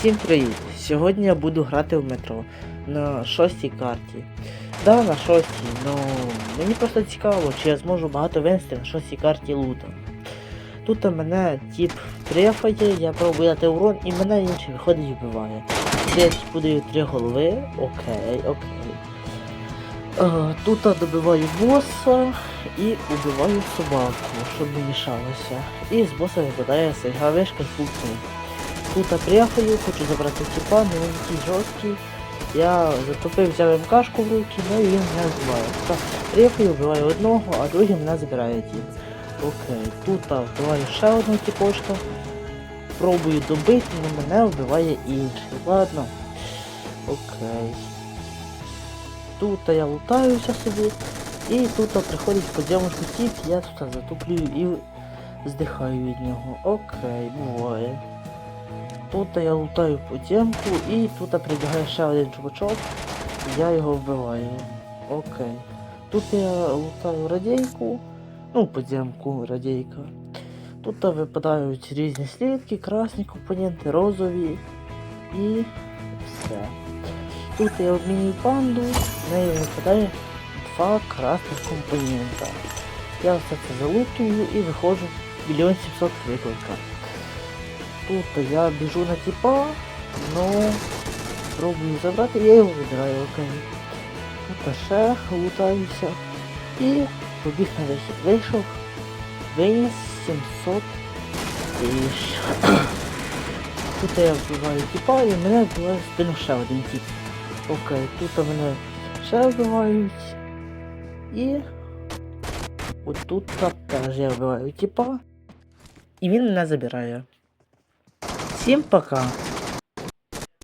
Всім привіт! Сьогодні я буду грати в метро на шостій карті. Да, на шостій, ну мені просто цікаво, чи я зможу багато винести на шостій карті лута. Тут мене тип трефає, я пробую дати урон і мене інший виходить і вбиває. Я типу три голови, окей, окей. Е, тут добиваю боса і убиваю собаку, щоб не мішалося. І з боса випадає сига вишка фулкнув. Тут приїхаю, хочу забрати тіпа, але він такий жорсткий. Я затопив, взяв МКшку в руки, ну і він мене. Так, приїхаю, вбиваю одного, а другий мене забирає. Окей, тут вбиваю ще одного тіпочка. Пробую добити, але мене вбиває інший. Ладно. Окей. Тут я лутаюся собі. І тут приходить подземочку тіп, я тут затуплюю і здихаю від нього. Окей, буває. Тут я лутаю подземку і тут прибігає ще один чувачок, я його вбиваю. Окей. Тут я лутаю радійку, ну подземку радійка. Тут випадають різні слідки, красні компоненти, розові і все. Тут я обмінюю панду, в неї випадає два красних компонента. Я все це залутую і виходжу мільйон 700 виклика. Тут я біжу на тіпа, но пробую забрати, я його вибираю, окей. Тут ще лутаюся. І побіг на вихід. Вийшов, виніс 700 тисяч. Тут я вбиваю тіпа і мене вбиває спину ще один тіп. Окей, тут мене ще вбивають. І отут теж я вбиваю тіпа. І він мене забирає. Всем пока!